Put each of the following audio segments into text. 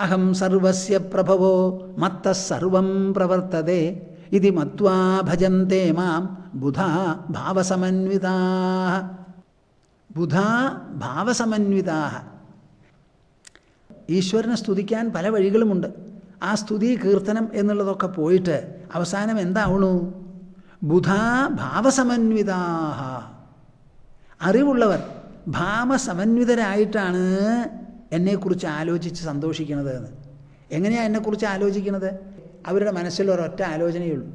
അഹം സർവസ്യ പ്രഭവോ മത്ത സർവം പ്രവർത്തതേ. ഇതി മത്വാ ഭജന്തേ മാം ബുധാ ഭാവസമന്വിതാ. ബുധാ ഭാവസമന്വിതാ. ഈശ്വരനെ സ്തുതിക്കാൻ പല വഴികളുമുണ്ട്. ആ സ്തുതി കീർത്തനം എന്നുള്ളതൊക്കെ പോയിട്ട് അവസാനം എന്താവണു? ബുധാ ഭാവസമന്വിതാഹ അറിവുള്ളവർ ഭാവസമന്വിതരായിട്ടാണ് എന്നെക്കുറിച്ച് ആലോചിച്ച് സന്തോഷിക്കണത് എന്ന്. എങ്ങനെയാണ് എന്നെക്കുറിച്ച് ആലോചിക്കണത്? അവരുടെ മനസ്സിൽ ഒരൊറ്റ ആലോചനയുള്ളൂ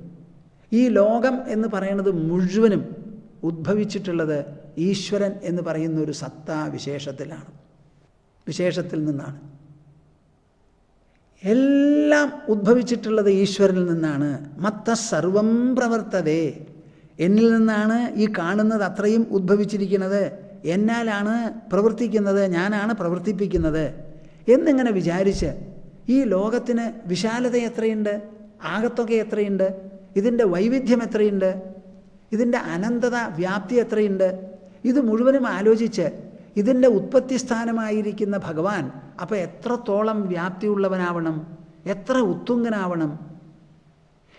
ഈ ലോകം എന്ന് പറയുന്നത് മുഴുവനും ഉദ്ഭവിച്ചിട്ടുള്ളത് ഈശ്വരൻ എന്ന് പറയുന്ന ഒരു സത്താ വിശേഷത്തിലാണ്. വിശേഷത്തിൽ നിന്നാണ്. എല്ലാം ഉദ്ഭവിച്ചിട്ടുള്ളത് ഈശ്വരനിൽ നിന്നാണ്. മത്ത സർവം പ്രവർത്തതേ. എന്നിൽ നിന്നാണ് ഈ കാണുന്നത് അത്രയും ഉദ്ഭവിച്ചിരിക്കുന്നത്. എന്നാലാണ് പ്രവർത്തിക്കുന്നത് ഞാനാണ് പ്രവർത്തിപ്പിക്കുന്നത് എന്നിങ്ങനെ വിചാരിച്ച് ഈ ലോകത്തിന് വിശാലത എത്രയുണ്ട്? ആകത്തൊക്കെ എത്രയുണ്ട്? ഇതിന്റെ വൈവിധ്യം എത്രയുണ്ട്? ഇതിന്റെ അനന്തത വ്യാപ്തി എത്രയുണ്ട്? ഇത് മുഴുവനും ആലോചിച്ച് ഇതിന്റെ ഉത്പത്തി സ്ഥാനമായിരിക്കുന്ന ഭഗവാൻ അപ്പോൾ എത്രത്തോളം വ്യാപ്തിയുള്ളവനാവണം? എത്ര ഉത്തുംഗനാവണം?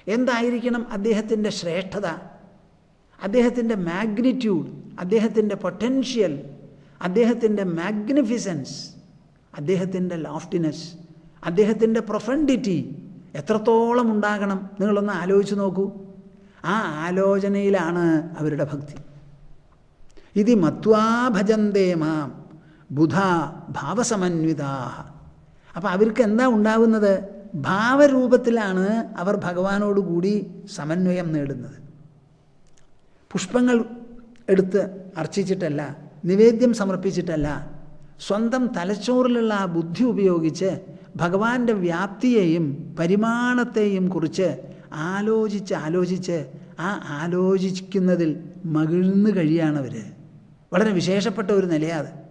എന്തായിരിക്കണം അദ്ദേഹത്തിന്റെ ശ്രേഷ്ഠത? അദ്ദേഹത്തിന്റെ മാഗ്നിറ്റ്യൂഡ് അദ്ദേഹത്തിന്റെ പൊട്ടൻഷ്യൽ അദ്ദേഹത്തിന്റെ മാഗ്നിഫിസൻസ് അദ്ദേഹത്തിന്റെ ലാഫ്റ്റിനെസ് അദ്ദേഹത്തിന്റെ പ്രൊഫണ്ടിറ്റി എത്രത്തോളം ഉണ്ടാകണം? നിങ്ങളൊന്ന് ആലോചിച്ച് നോക്കൂ. ആ ആലോചനയിലാണ് അവരുടെ ഭക്തി. ഇതി മത്വാ ഭജന്തേ മാം ബുധ ഭാവസമന്വിതാ അപ്പം അവർക്ക് എന്താ ഉണ്ടാവുന്നത്? ഭാവരൂപത്തിലാണ് അവർ ഭഗവാനോടുകൂടി സമന്വയം നേടുന്നത്. പുഷ്പങ്ങൾ എടുത്ത് അർച്ചിച്ചിട്ടല്ല നിവേദ്യം സമർപ്പിച്ചിട്ടല്ല സ്വന്തം തലച്ചോറിലുള്ള ആ ബുദ്ധി ഉപയോഗിച്ച് ഭഗവാന്റെ വ്യാപ്തിയെയും പരിമാണത്തെയും കുറിച്ച് ആലോചിച്ച് ആലോചിച്ച് ആ ആലോചിക്കുന്നതിൽ മകിഴ്ന്നു കഴിയാണവർ വളരെ വിശേഷപ്പെട്ട ഒരു നിലയാത്